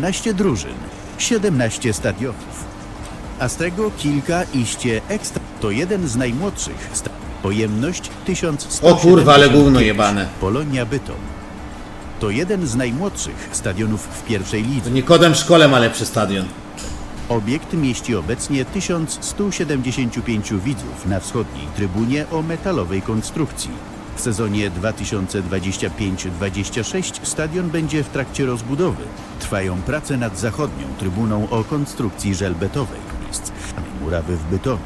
15 drużyn, 17 stadionów. A z tego kilka iście ekstra. To jeden z najmłodszych. sta- Pojemność 1100. O kurwa, ale gówno jebane. Polonia Bytom. To jeden z najmłodszych stadionów w pierwszej To lidze. Nikodem w szkole ma lepszy stadion. Obiekt mieści obecnie 1175 widzów na wschodniej trybunie o metalowej konstrukcji. W sezonie 2025-26 stadion będzie w trakcie rozbudowy. Trwają prace nad zachodnią trybuną o konstrukcji żelbetowej. Miejsc murawy w Bytomiu.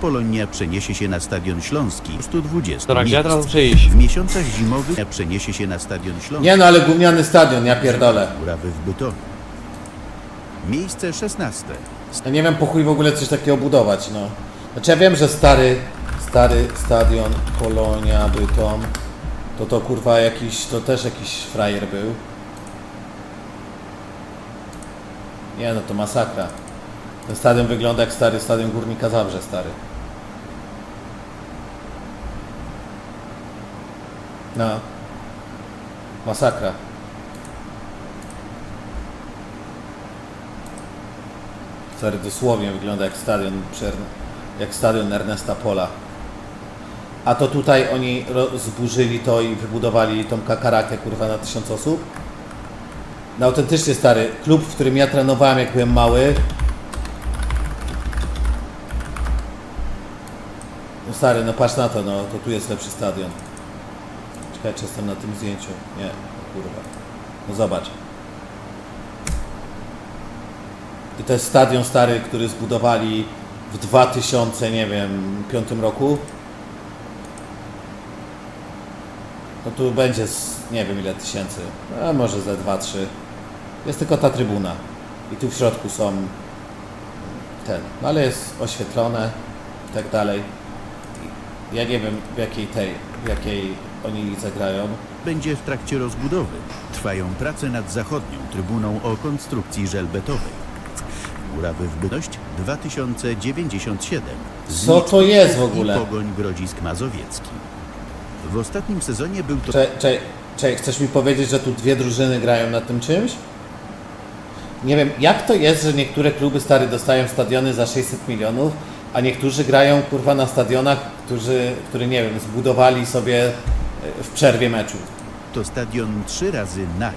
Polonia przeniesie się na Stadion Śląski 120 Dobra, gdzie ja teraz miejsc. muszę iść? W miesiącach zimowych przeniesie się na Stadion Śląski. Nie no, ale gówniany stadion, ja pierdolę. Murawy w Bytomiu. Miejsce 16. Ja nie wiem po chuj w ogóle coś takiego budować, no. Znaczy ja wiem, że stary, stary stadion Polonia, Bytom, to to kurwa jakiś, to też jakiś frajer był. Nie no, to masakra. Ten stadion wygląda jak stary stadion Górnika Zabrze, stary. No. Masakra. Stary, dosłownie wygląda jak stadion, jak stadion Ernesta Pola. A to tutaj oni zburzyli to i wybudowali tą kakarakę kurwa na tysiąc osób. No autentycznie stary, klub, w którym ja trenowałem jak byłem mały. No stary, no patrz na to, no to tu jest lepszy stadion. Czekaj, czy jestem na tym zdjęciu. Nie, kurwa. No zobacz. I to jest stadion stary, który zbudowali w 2000, nie wiem, piątym roku. No tu będzie z nie wiem ile tysięcy, a może ze 2-3. Jest tylko ta trybuna. I tu w środku są ten, no ale jest oświetlone i tak dalej. Ja nie wiem w jakiej tej, w jakiej oni lidze grają. będzie w trakcie rozbudowy. Trwają prace nad zachodnią trybuną o konstrukcji żelbetowej. Murawy w Bytość 2097. Co to jest w ogóle? I Pogoń Grodzisk Mazowiecki. W ostatnim sezonie był to Czekaj, czekaj, czekaj, chcesz mi powiedzieć, że tu dwie drużyny grają na tym czymś? Nie wiem, jak to jest, że niektóre kluby stary dostają stadiony za 600 milionów, a niektórzy grają kurwa na stadionach, którzy, które nie wiem, zbudowali sobie e, w przerwie meczu. To stadion trzy razy naj.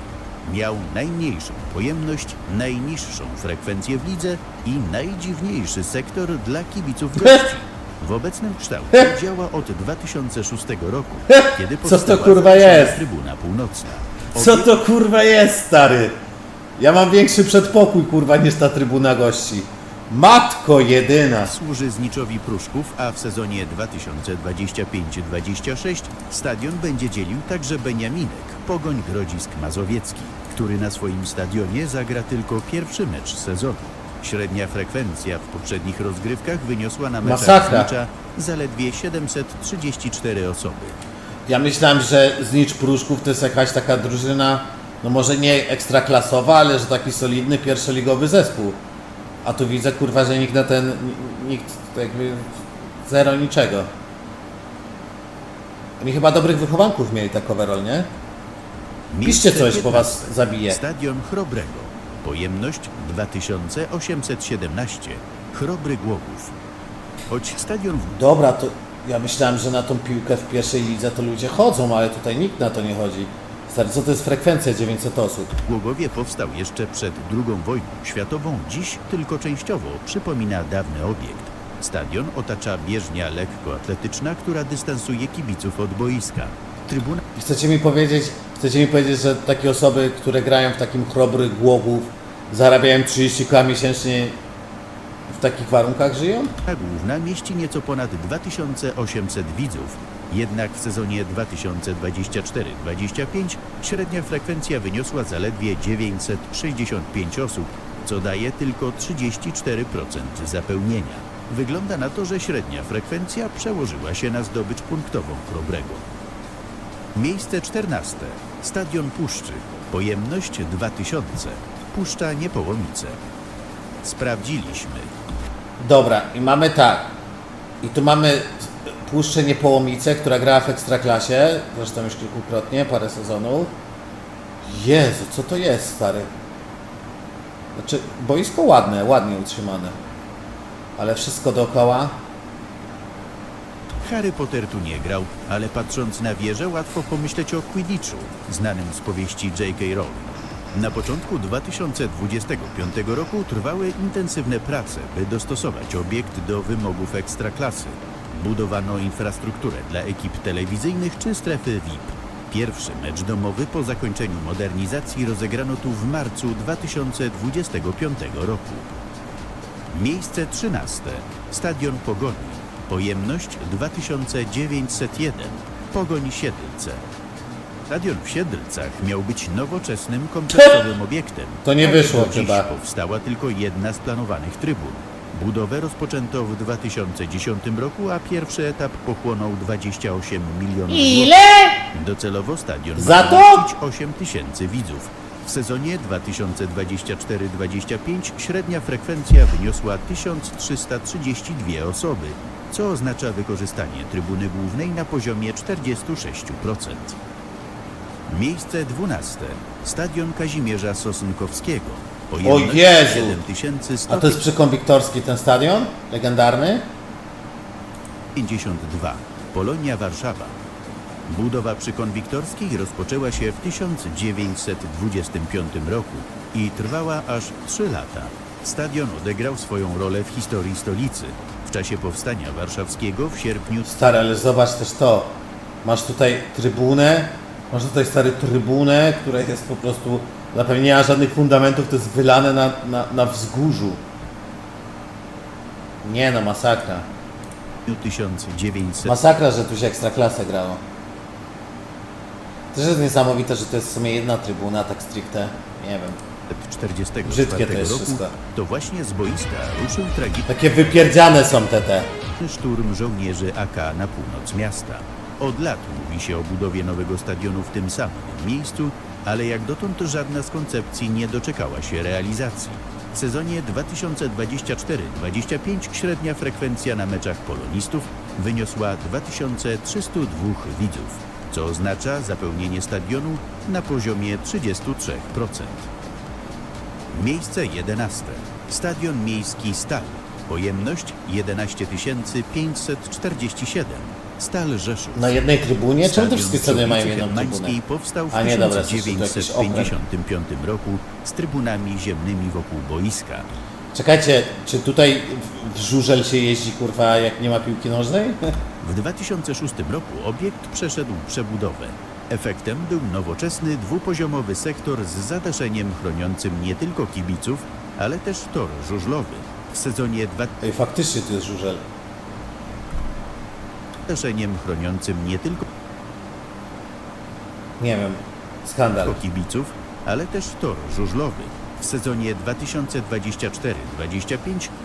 Miał najmniejszą pojemność, najniższą frekwencję w lidze i najdziwniejszy sektor dla kibiców gości. W obecnym kształcie działa od 2006 roku, kiedy Co to, kurwa, jest? Trybuna Północna. Co to kurwa jest, stary? Ja mam większy przedpokój kurwa niż ta trybuna gości. Matko jedyna. służy zniczowi Pruszków, a w sezonie 2025-26 stadion będzie dzielił także Beniaminek, Pogoń Grodzisk Mazowiecki, który na swoim stadionie zagra tylko pierwszy mecz sezonu. Średnia frekwencja w poprzednich rozgrywkach wyniosła na meczach Masakra. znicza zaledwie 734 osoby. Ja myślałem, że Znicz Pruszków to jest jakaś taka drużyna, no może nie ekstraklasowa, ale że taki solidny pierwszoligowy zespół. A tu widzę kurwa, że nikt na ten, nikt jakby zero niczego. Oni chyba dobrych wychowanków mieli tak overall, nie? Piszcie Miejsce coś, bo was 15. zabiję. Stadion Chrobrego. Pojemność 2817. Chrobry Głogów. Choć stadion w Dobra, to ja myślałem, że na tą piłkę w pierwszej lidze to ludzie chodzą, ale tutaj nikt na to nie chodzi. Stary, co to jest frekwencja 900 osób? Głogowie powstał jeszcze przed II wojną światową, dziś tylko częściowo przypomina dawny obiekt. Stadion otacza bieżnia lekkoatletyczna, która dystansuje kibiców od boiska. Trybuna Chcecie mi powiedzieć, chcecie mi powiedzieć, że takie osoby, które grają w takim chrobry głowów, zarabiają 30 k miesięcznie w takich warunkach żyją? główna mieści nieco ponad 2800 widzów. Jednak w sezonie 2024-25 średnia frekwencja wyniosła zaledwie 965 osób, co daje tylko 34% zapełnienia. Wygląda na to, że średnia frekwencja przełożyła się na zdobycz punktową Chrobrego. Miejsce 14. Stadion Puszczy. Pojemność 2000. Puszcza Niepołomice. Sprawdziliśmy. Dobra, i mamy tak. I tu mamy Puszczę Niepołomice, która grała w Ekstraklasie, zresztą już kilkukrotnie, parę sezonów. Jezu, co to jest, stary? Znaczy, boisko ładne, ładnie utrzymane. Ale wszystko dookoła. Harry Potter tu nie grał, ale patrząc na wieżę łatwo pomyśleć o Quidditchu, znanym z powieści J.K. Rowling. Na początku 2025 roku trwały intensywne prace, by dostosować obiekt do wymogów ekstraklasy. Budowano infrastrukturę dla ekip telewizyjnych czy strefy VIP. Pierwszy mecz domowy po zakończeniu modernizacji rozegrano tu w marcu 2025 roku. Miejsce 13. Stadion Pogoni. Pojemność 2901. Pogoń Siedlce. Stadion w Siedlcach miał być nowoczesnym, kompleksowym obiektem. To nie wyszło do dziś chyba. powstała tylko jedna z planowanych trybun. Budowę rozpoczęto w 2010 roku, a pierwszy etap pochłonął 28 milionów Ile? złotych. Docelowo stadion Za ma to? pomieścić 8 tysięcy widzów. W sezonie 2024-25 średnia frekwencja wyniosła 1332 osoby, co oznacza wykorzystanie trybuny głównej na poziomie 46%. Miejsce 12. Stadion Kazimierza Sosunkowskiego. Pojemność Jezu! 7100 A to jest przy Konwiktorski ten stadion? Legendarny? 52. Polonia Warszawa. Budowa przy Konwiktorskiej rozpoczęła się w 1925 roku i trwała aż 3 lata. Stadion odegrał swoją rolę w historii stolicy. W czasie powstania warszawskiego w sierpniu Stary, ale zobacz też to. Masz tutaj trybunę, masz tutaj stary trybunę, która jest po prostu zapewne nie ma żadnych fundamentów, to jest wylane na, na, na wzgórzu. Nie no, masakra. 1900 Masakra, że tu się ekstraklasę grało. Też jest niesamowite, że to jest w sumie jedna trybuna, tak stricte. Nie wiem. 1944 Brzydkie roku wszystko. to właśnie z boiska ruszył tragiczny Takie wypierdziane są te te. szturm żołnierzy AK na północ miasta. Od lat mówi się o budowie nowego stadionu w tym samym miejscu, ale jak dotąd żadna z koncepcji nie doczekała się realizacji. W sezonie 2024-25 średnia frekwencja na meczach polonistów wyniosła 2302 widzów, co oznacza zapełnienie stadionu na poziomie 33%. Miejsce 11. Stadion Miejski Stal. Pojemność 11 547. Stal Rzeszów. Na jednej trybunie? Czemu te wszystkie strony mają jedną trybunę? powstał w A nie, dobra, to jest jakiś okręg. 1955 roku z trybunami ziemnymi wokół boiska. Czekajcie, czy tutaj w żużel się jeździ kurwa jak nie ma piłki nożnej? W 2006 roku obiekt przeszedł przebudowę. Efektem był nowoczesny, dwupoziomowy sektor z zadaszeniem chroniącym nie tylko kibiców, ale też tor żużlowy. W sezonie 2 Ej, faktycznie tu jest żużel. zadaszeniem chroniącym nie tylko Nie wiem, skandal. kibiców, ale też tor żużlowy. W sezonie 2024-25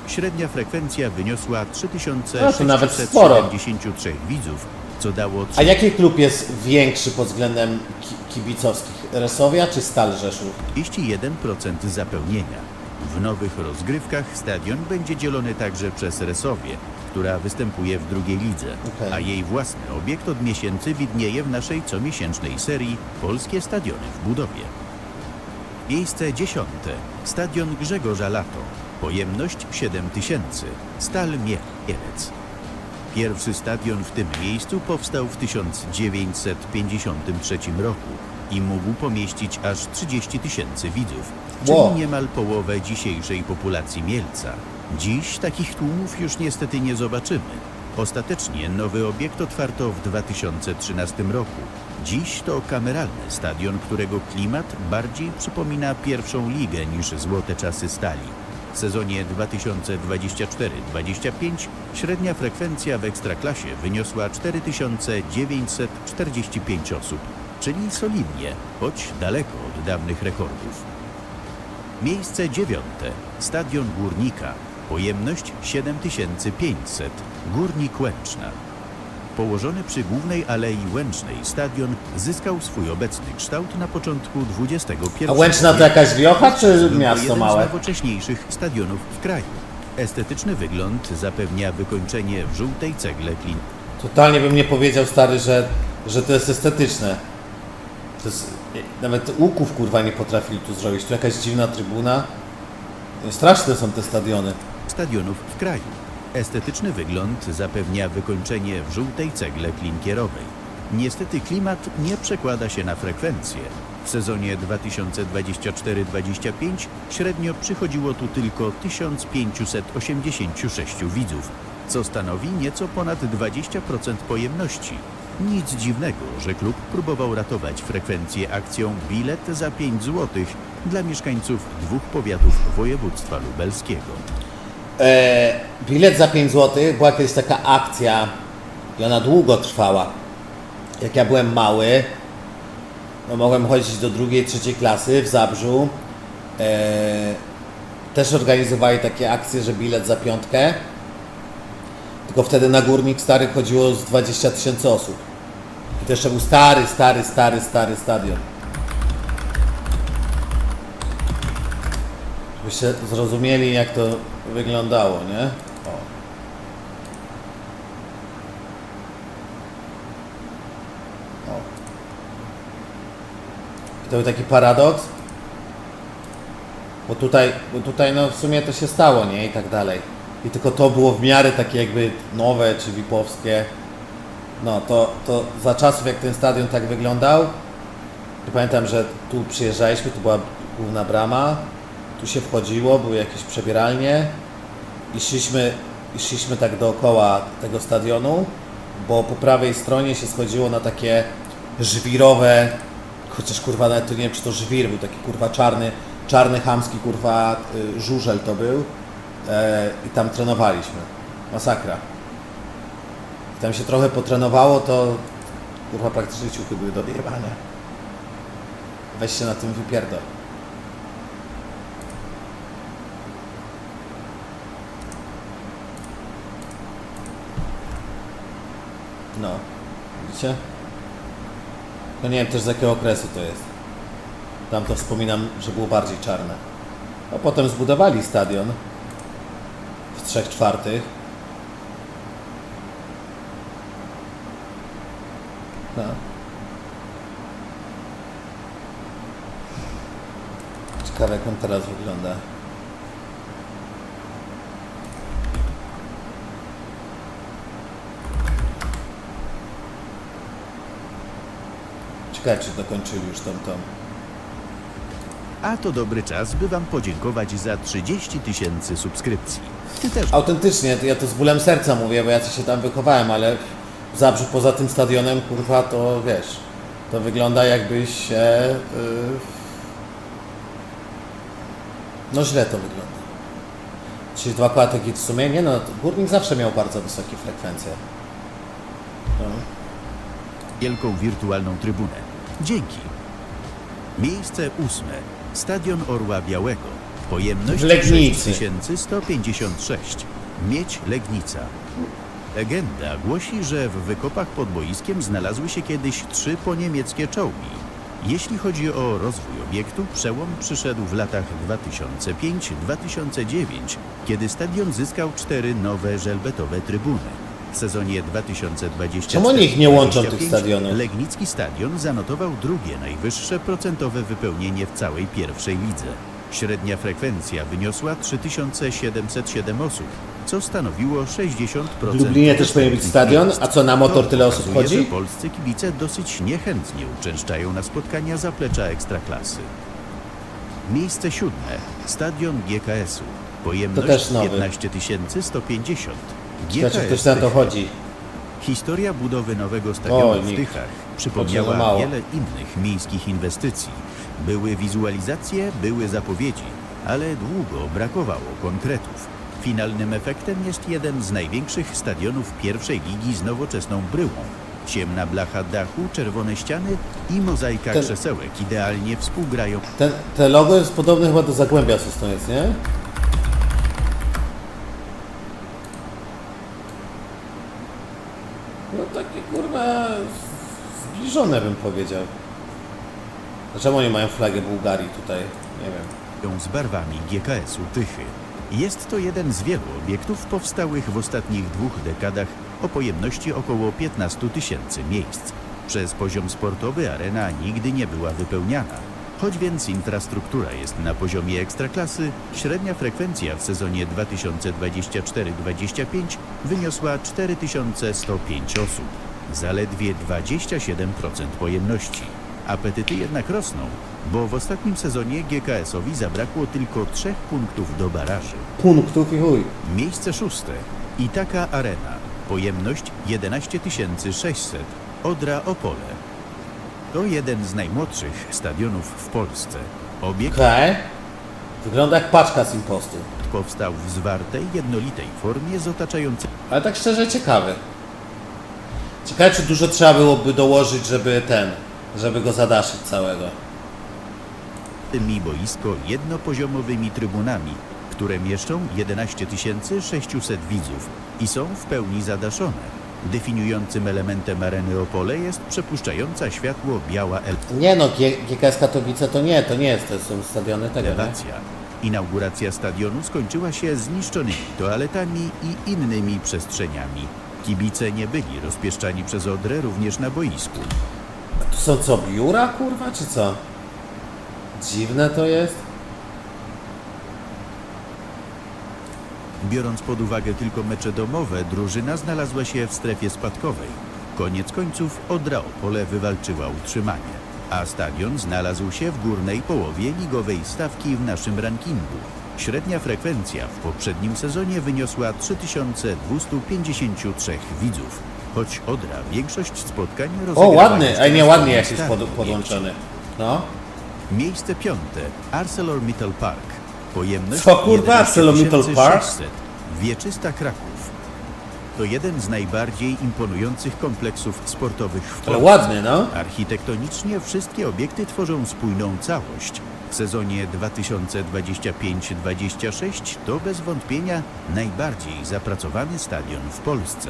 średnia frekwencja wyniosła No to nawet sporo. 3673 widzów, co dało A jaki klub jest większy pod względem ki kibicowskich? Resowia czy Stal Rzeszów? 31% zapełnienia. W nowych rozgrywkach stadion będzie dzielony także przez Resowie, która występuje w drugiej lidze, Okej. a jej własny obiekt od miesięcy widnieje w naszej comiesięcznej serii Polskie Stadiony w budowie. Miejsce dziesiąte. Stadion Grzegorza Lato. Pojemność 7000. Stal Mielec. Pierwszy stadion w tym miejscu powstał w 1953 roku i mógł pomieścić aż 30 tysięcy widzów, czyli Wow. niemal połowę dzisiejszej populacji Mielca. Dziś takich tłumów już niestety nie zobaczymy. Ostatecznie nowy obiekt otwarto w 2013 roku. Dziś to kameralny stadion, którego klimat bardziej przypomina pierwszą ligę niż złote czasy stali. W sezonie 2024-25 średnia frekwencja w Ekstraklasie wyniosła 4945 osób, czyli solidnie, choć daleko od dawnych rekordów. Miejsce dziewiąte. Stadion Górnika. Pojemność 7500. Górnik Łęczna. Położony przy głównej Alei Łęcznej stadion zyskał swój obecny kształt na początku XXI A Łęczna to jakaś wiocha czy miasto jeden z małe? najnowocześniejszych stadionów w kraju. Estetyczny wygląd zapewnia wykończenie w żółtej cegle klin. Totalnie bym nie powiedział stary, że, że to jest estetyczne. To jest, nawet łuków kurwa nie potrafili tu zrobić. Tu jakaś dziwna trybuna. Straszne są te stadiony. stadionów w kraju. Estetyczny wygląd zapewnia wykończenie w żółtej cegle klinkierowej. Niestety klimat nie przekłada się na frekwencję. W sezonie 2024-25 średnio przychodziło tu tylko 1586 widzów, co stanowi nieco ponad 20% pojemności. Nic dziwnego, że klub próbował ratować frekwencję akcją Bilet za 5 zł dla mieszkańców dwóch powiatów województwa lubelskiego. E, bilet za 5 zł, była kiedyś taka akcja i ona długo trwała. Jak ja byłem mały, no mogłem chodzić do drugiej, trzeciej klasy w Zabrzu. E, też organizowali takie akcje, że bilet za piątkę. Tylko wtedy na Górnik Stary chodziło z 20 tysięcy osób. I to jeszcze był stary, stary, stary, stary stadion. Żebyście zrozumieli, jak to wyglądało, nie? O. O. To był taki paradoks, bo tutaj, bo tutaj no w sumie to się stało, nie? I tak dalej. I tylko to było w miarę takie jakby nowe czy wipowskie. No to, to za czasów jak ten stadion tak wyglądał, pamiętam, że tu przyjeżdżaliśmy, tu była główna brama, tu się wchodziło, były jakieś przebieralnie i szliśmy, i szliśmy tak dookoła tego stadionu, bo po prawej stronie się schodziło na takie żwirowe, chociaż kurwa nawet to nie wiem czy to żwir był, taki kurwa czarny, czarny chamski kurwa y, żużel to był e, i tam trenowaliśmy. Masakra. I tam się trochę potrenowało, to kurwa praktycznie ciuchy były do wyjebania. Weź się na tym wypierdol. No, widzicie? No nie wiem też z jakiego okresu to jest. Tam to wspominam, że było bardziej czarne. A potem zbudowali stadion w trzech czwartych. No. Ciekawe jak on teraz wygląda. Ciekawe czy dokończyli już tą tą. A to dobry czas, by Wam podziękować za 30 tysięcy subskrypcji. Ty też Autentycznie, to ja to z bólem serca mówię, bo ja coś się tam wychowałem, ale w Zabrzu poza tym stadionem, kurwa, to wiesz, to wygląda jakbyś się... Yy... No źle to wygląda. 32 klatek w sumie, nie no, Górnik zawsze miał bardzo wysokie frekwencje. No. wielką wirtualną trybunę. Dzięki. Miejsce ósme. Stadion Orła Białego. Pojemność W Legnicy. 6156. Miedź Legnica. Legenda głosi, że w wykopach pod boiskiem znalazły się kiedyś trzy poniemieckie czołgi. Jeśli chodzi o rozwój obiektu, przełom przyszedł w latach 2005-2009, kiedy stadion zyskał cztery nowe żelbetowe trybuny. W sezonie 2024 Czemu oni ich nie łączą, tych stadionów? Legnicki Stadion zanotował drugie najwyższe procentowe wypełnienie w całej pierwszej lidze. Średnia frekwencja wyniosła 3707 osób, co stanowiło 60%. W Lublinie też powinien być stadion, a co, na motor To tyle osób chodzi? że polscy kibice dosyć niechętnie uczęszczają na spotkania zaplecza Ekstraklasy. Miejsce siódme. Stadion GKS-u. Pojemność To też nowy. 15 150. Ciekawe, czy ktoś na to chodzi. Historia budowy nowego stadionu O, w nikt. Tychach przypomniała mało. wiele innych miejskich inwestycji. Były wizualizacje, były zapowiedzi, ale długo brakowało konkretów. Finalnym efektem jest jeden z największych stadionów pierwszej ligi z nowoczesną bryłą. Ciemna blacha dachu, czerwone ściany i mozaika Ten- krzesełek idealnie współgrają Ten, te logo jest podobne chyba do Zagłębia Sosnowiec, nie? No takie kurwa zbliżone bym powiedział. Dlaczego oni mają flagę Bułgarii tutaj? Nie wiem. z barwami GKS-u Tychy. Jest to jeden z wielu obiektów powstałych w ostatnich dwóch dekadach o pojemności około 15 tysięcy miejsc. Przez poziom sportowy arena nigdy nie była wypełniana. Choć więc infrastruktura jest na poziomie ekstraklasy, średnia frekwencja w sezonie 2024-25 wyniosła 4105 osób, zaledwie 27% pojemności. Apetyty jednak rosną, bo w ostatnim sezonie GKS-owi zabrakło tylko trzech punktów do baraży. Punktów i chuj. Miejsce szóste. Itaka Arena. Pojemność 11 600. Odra Opole. To jeden z najmłodszych stadionów w Polsce. Obiekt Okej. Wygląda jak paczka z impostu. powstał w zwartej, jednolitej formie z otaczającymi Ale tak szczerze ciekawy. Ciekawe, czy dużo trzeba byłoby dołożyć, żeby ten, żeby go zadaszyć całego. boisko jednopoziomowymi trybunami, które mieszczą 11 600 widzów i są w pełni zadaszone. Definiującym elementem areny Opole jest przepuszczająca światło biała Nie no, G- GKS Katowice to nie, to nie jest, to są stadiony tego, nie? Inauguracja stadionu skończyła się zniszczonymi toaletami i innymi przestrzeniami. Kibice nie byli rozpieszczani przez Odrę również na boisku. To są co, biura kurwa, czy co? Dziwne to jest. Biorąc pod uwagę tylko mecze domowe, drużyna znalazła się w strefie spadkowej. Koniec końców Odra Opole wywalczyła utrzymanie, a stadion znalazł się w górnej połowie ligowej stawki w naszym rankingu. Średnia frekwencja w poprzednim sezonie wyniosła 3253 widzów, choć Odra większość spotkań O, rozegrała ładny, a nie ładnie jak jest pod, podłączony. No. Miejsce piąte. ArcelorMittal Park. Pojemność Co, kurwa, 11 ArcelorMittal Park? 600. Wieczysta Kraków. To jeden z najbardziej imponujących kompleksów sportowych w Ale Polsce. ładny, no. Architektonicznie wszystkie obiekty tworzą spójną całość. W sezonie 2025-26 to bez wątpienia najbardziej zapracowany stadion w Polsce.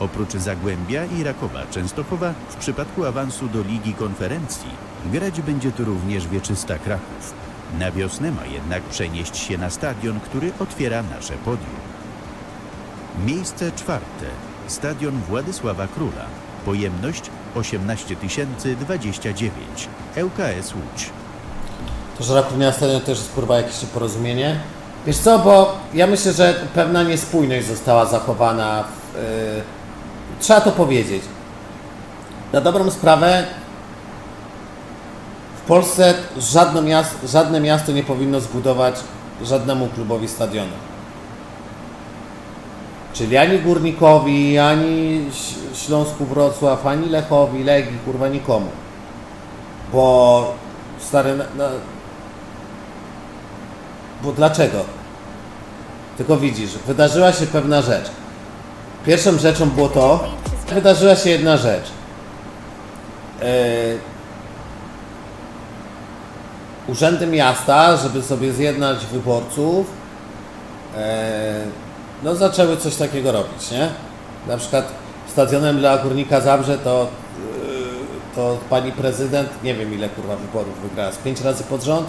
Oprócz Zagłębia i Rakowa Częstochowa w przypadku awansu do Ligi Konferencji grać będzie tu również Wieczysta Kraków. Na wiosnę ma jednak przenieść się na stadion, który otwiera nasze podium. Miejsce czwarte. Stadion Władysława Króla. Pojemność 18 029. ŁKS Łódź. To, że Raków nie na stadionie to też jest kurwa jakieś porozumienie. Wiesz co, bo ja myślę, że pewna niespójność została zachowana. W, yy, trzeba to powiedzieć. Na dobrą sprawę w Polsce żadne miasto, żadne miasto nie powinno zbudować żadnemu klubowi stadionu. Czyli ani Górnikowi, ani Śląsku Wrocław, ani Lechowi, Legii, kurwa nikomu. Bo stary, na, na... bo dlaczego? Tylko widzisz, wydarzyła się pewna rzecz. Pierwszą rzeczą było to, wydarzyła się jedna rzecz. Yy, urzędy miasta, żeby sobie zjednać wyborców, e, no zaczęły coś takiego robić, nie? Na przykład stadionem dla Górnika Zabrze to, e, to pani prezydent, nie wiem ile kurwa wyborów wygrała, z pięć razy pod rząd?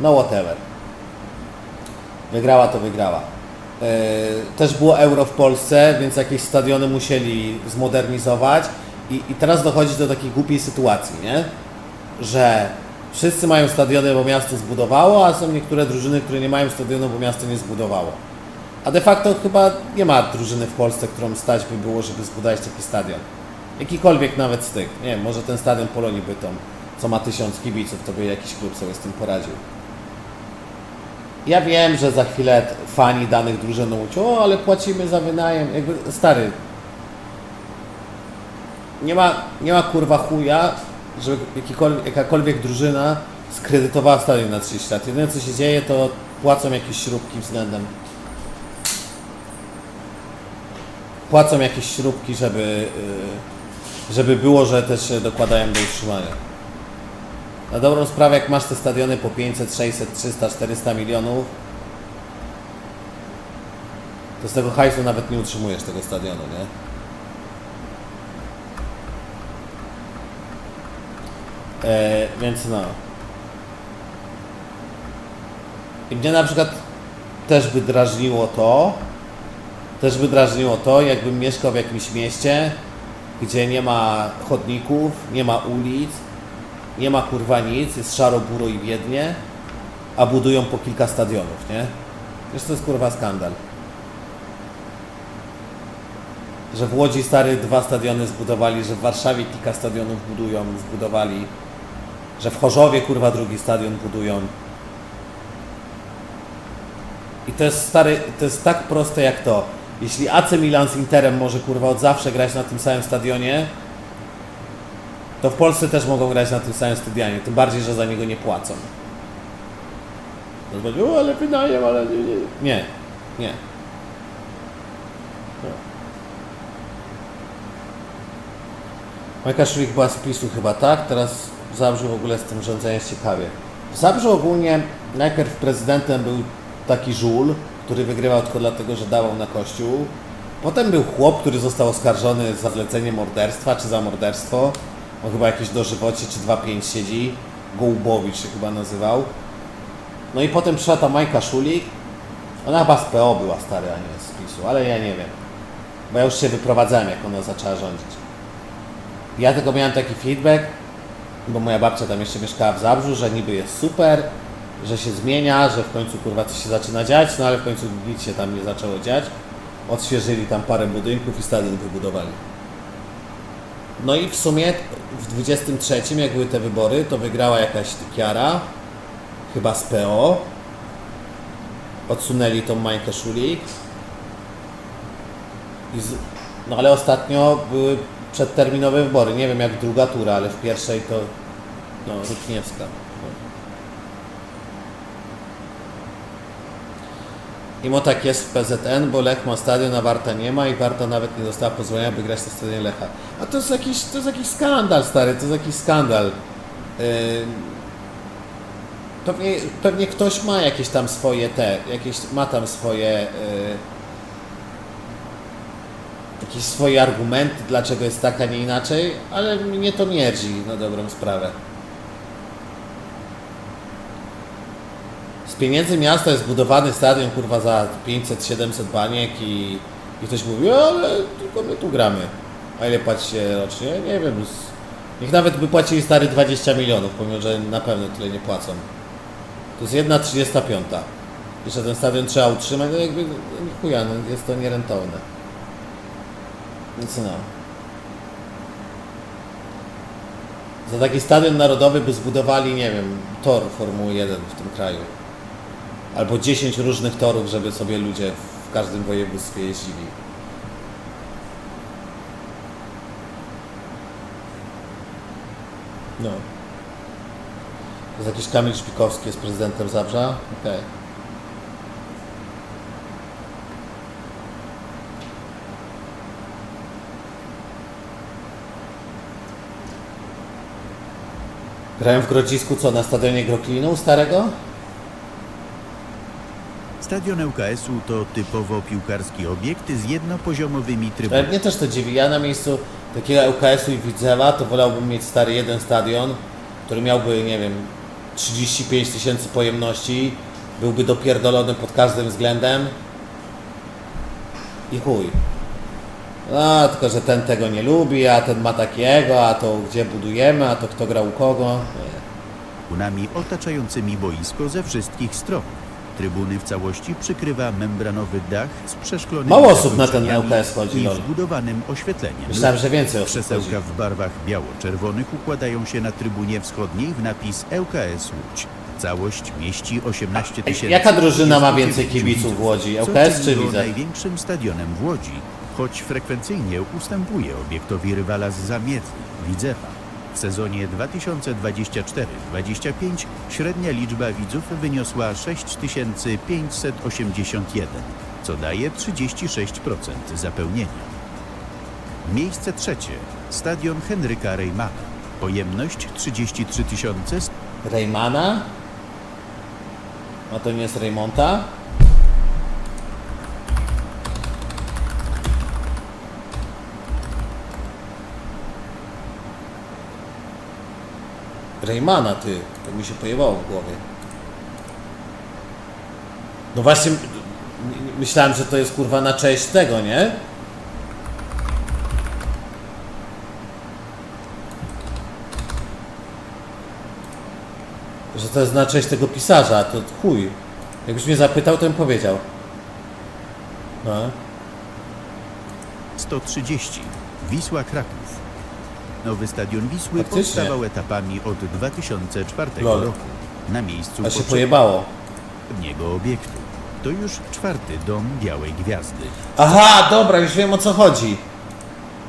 No whatever. Wygrała to wygrała. E, Też było euro w Polsce, więc jakieś stadiony musieli zmodernizować i, i teraz dochodzi do takiej głupiej sytuacji, nie? Że wszyscy mają stadiony, bo miasto zbudowało, a są niektóre drużyny, które nie mają stadionu, bo miasto nie zbudowało. A de facto chyba nie ma drużyny w Polsce, którą stać by było, żeby zbudować taki stadion. Jakikolwiek nawet z tych. Nie wiem, może ten stadion Polonii Bytom, co ma tysiąc kibiców, to by jakiś klub sobie z tym poradził. Ja wiem, że za chwilę fani danych drużyn mówią, o, ale płacimy za wynajem. Jakby, stary, nie ma, nie ma kurwa chuja, żeby jakakolwiek drużyna skredytowała stadion na 30 lat. Jedyne co się dzieje, to płacą jakieś śrubki względem. Płacą jakieś śrubki, żeby, yy, żeby było, że też dokładają do utrzymania. Na dobrą sprawę, jak masz te stadiony po 500, 600, 300, 400 milionów, to z tego hajsu nawet nie utrzymujesz tego stadionu, nie? E, więc no. I mnie na przykład też by drażniło to, też by drażniło to, jakbym mieszkał w jakimś mieście, gdzie nie ma chodników, nie ma ulic, nie ma kurwa nic, jest szaro, buro i biednie, a budują po kilka stadionów, nie? Wiesz, to jest kurwa skandal. Że w Łodzi stary dwa stadiony zbudowali, że w Warszawie kilka stadionów budują, zbudowali, że w Chorzowie kurwa drugi stadion budują. I to jest stary, to jest tak proste jak to. Jeśli AC Milan z Interem może kurwa od zawsze grać na tym samym stadionie, to w Polsce też mogą grać na tym samym stadionie, tym bardziej, że za niego nie płacą. To będzie, o, ale wynajem, ale nie, nie. Nie, nie. No. Majka Szulik była z PiSu chyba, tak? Teraz w Zabrzu w ogóle z tym rządzeniem jest ciekawie. W ogólnie najpierw prezydentem był taki żul, który wygrywał tylko dlatego, że dawał na kościół. Potem był chłop, który został oskarżony za zlecenie morderstwa, czy za morderstwo. On chyba jakieś dożywocie, czy 2-5 siedzi. Gołubowicz się chyba nazywał. No i potem przyszła ta Majka Szulik. Ona chyba z PO była stary, a nie z PiSu, ale ja nie wiem. Bo ja już się wyprowadzałem, jak ona zaczęła rządzić. Ja tylko miałem taki feedback, bo moja babcia tam jeszcze mieszkała w Zabrzu, że niby jest super, że się zmienia, że w końcu kurwa coś się zaczyna dziać, no ale w końcu nic się tam nie zaczęło dziać. Odświeżyli tam parę budynków i stadion wybudowali. No i w sumie w 23, jak były te wybory, to wygrała jakaś tykiara, chyba z PO. Odsunęli tą Majkę Szulik. Z... No ale ostatnio były przedterminowe wybory. Nie wiem jak druga tura, ale w pierwszej to no, Rukniewska. Mimo tak jest w PZN, bo Lech ma stadion, a Warta nie ma i Warta nawet nie dostała pozwolenia, by grać na stadionie Lecha. A to jest jakiś, to jest jakiś skandal, stary, to jest jakiś skandal. Yy... Pewnie, pewnie ktoś ma jakieś tam swoje te, jakieś ma tam swoje yy... jakieś swoje argumenty, dlaczego jest tak, a nie inaczej, ale mnie to mierdzi na dobrą sprawę. Pieniędzy miasta jest budowany stadion kurwa za 500-700 baniek i, i ktoś mówi, ale tylko my tu gramy. A ile płacicie rocznie? Nie wiem. Z... Niech nawet by płacili stary 20 milionów, pomimo że na pewno tyle nie płacą. To jest jedna 35. Jeszcze ten stadion trzeba utrzymać, no jakby no, chuja, no jest to nierentowne. Więc no. Za taki stadion narodowy by zbudowali, nie wiem, tor Formuły 1 w tym kraju. Albo 10 różnych torów, żeby sobie ludzie w każdym województwie jeździli. No. To jest jakiś Kamil Szpikowski jest prezydentem Zabrza? Okej. Grałem w Grodzisku, co, na stadionie Groklinu starego? Stadion ŁKS-u to typowo piłkarski obiekt z jednopoziomowymi Ale trybunami. mnie też to dziwi. Ja na miejscu takiego ŁKS-u i Widzewa to wolałbym mieć stary jeden stadion, który miałby, nie wiem, 35 tysięcy pojemności, byłby dopierdolony pod każdym względem i chuj. No, tylko że ten tego nie lubi, a ten ma takiego, a to gdzie budujemy, a to kto gra u kogo. Nie. otaczającymi boisko ze wszystkich stron. Trybuny w całości przykrywa membranowy dach z przeszklonymi Mało osób na ten ŁKS chodzi, i lol. wbudowanym oświetleniem. Myślałem, że więcej osób chodzi. Krzesełka w barwach biało-czerwonych układają się na trybunie wschodniej w napis ŁKS Łódź. Całość mieści 18 tysięcy. Jaka drużyna ma 29 więcej kibiców w Łodzi? ŁKS czy Widzew? największym stadionem w Łodzi, choć frekwencyjnie ustępuje obiektowi rywala z zamiedzy, Widzewa. W sezonie 2024-25 średnia liczba widzów wyniosła 6581, co daje 36% zapełnienia. Miejsce trzecie. Stadion Henryka Reymana. Pojemność 33 tysiące, Reymana? A to nie jest Reymonta? Reymana, ty. To mi się pojebało w głowie. No właśnie, myślałem, że to jest kurwa na cześć tego, nie? Może to jest na cześć tego pisarza, to chuj. Jakbyś mnie zapytał, to bym powiedział. No. 130. Wisła Kraków. Nowy stadion Wisły Faktycznie. powstawał etapami od 2004 Lol. roku. Na miejscu A się pojebało. poprzedniego obiektu. To już czwarty dom Białej Gwiazdy. Aha, dobra, już wiem o co chodzi.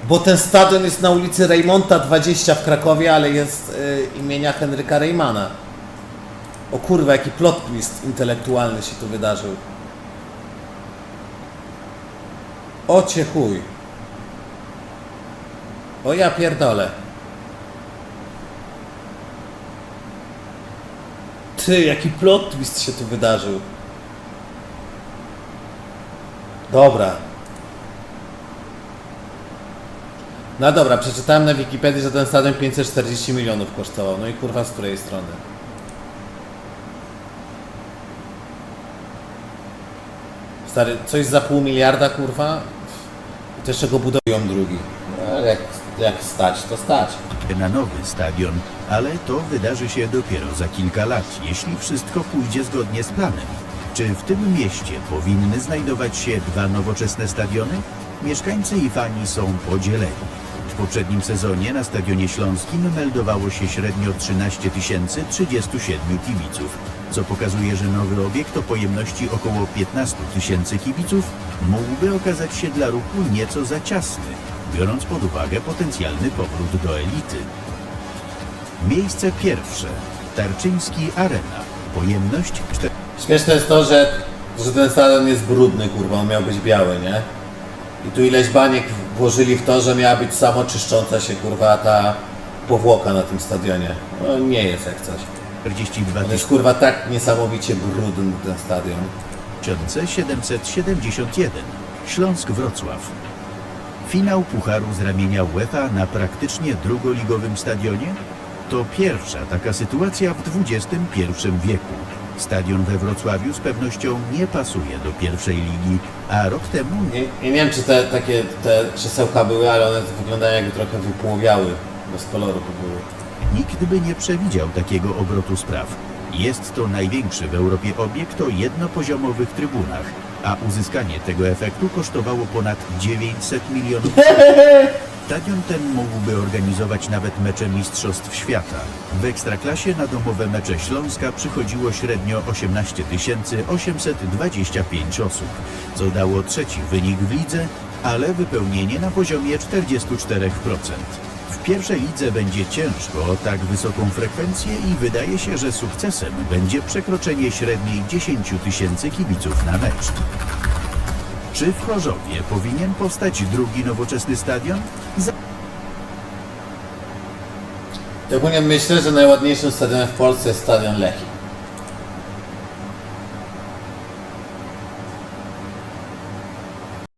Bo ten stadion jest na ulicy Reymonta 20 w Krakowie, ale jest y, imienia Henryka Reymana. O kurwa, jaki plot twist intelektualny się tu wydarzył. O cię chuj. O ja pierdolę. Ty, jaki plot twist się tu wydarzył. Dobra. No dobra, przeczytałem na Wikipedii, że ten stadion 540 milionów kosztował. No i kurwa z której strony? Stary, coś za pół miliarda kurwa? To jeszcze go budują drugi. No, jak, jak stać, to stać. Na nowy stadion, ale to wydarzy się dopiero za kilka lat, jeśli wszystko pójdzie zgodnie z planem. Czy w tym mieście powinny znajdować się dwa nowoczesne stadiony? Mieszkańcy i fani są podzieleni. W poprzednim sezonie na Stadionie Śląskim meldowało się średnio 13 037 kibiców, co pokazuje, że nowy obiekt o pojemności około 15 tysięcy kibiców mógłby okazać się dla ruchu nieco za ciasny, biorąc pod uwagę potencjalny powrót do elity. Miejsce pierwsze. Tarczyński Arena. Pojemność 4... Śmieszne jest to, że, że ten stadion jest brudny, kurwa, on miał być biały, nie? I tu ileś baniek włożyli w to, że miała być samo czyszcząca się, kurwa, ta powłoka na tym stadionie. No nie jest jak coś. 42 On jest, kurwa, tak niesamowicie brudny ten stadion. 771. Śląsk-Wrocław. Finał Pucharu z ramienia UEFA na praktycznie drugoligowym stadionie? To pierwsza taka sytuacja w XXI wieku. Stadion we Wrocławiu z pewnością nie pasuje do pierwszej ligi, a rok temu Nie, nie wiem, czy te takie te krzesełka były, ale one wyglądają jakby trochę wypłowiały. Bez koloru to były. Nikt by nie przewidział takiego obrotu spraw. Jest to największy w Europie obiekt o jednopoziomowych trybunach, a uzyskanie tego efektu kosztowało ponad 900 milionów. Stadion ten mógłby organizować nawet mecze Mistrzostw Świata. W Ekstraklasie na domowe mecze Śląska przychodziło średnio 18 825 osób, co dało trzeci wynik w lidze, ale wypełnienie na poziomie 44%. W pierwszej lidze będzie ciężko o tak wysoką frekwencję i wydaje się, że sukcesem będzie przekroczenie średniej 10 tysięcy kibiców na mecz. Czy w Chorzowie powinien powstać drugi nowoczesny stadion? Za- Ja ogólnie myślę, że najładniejszym stadionem w Polsce jest stadion Lechii.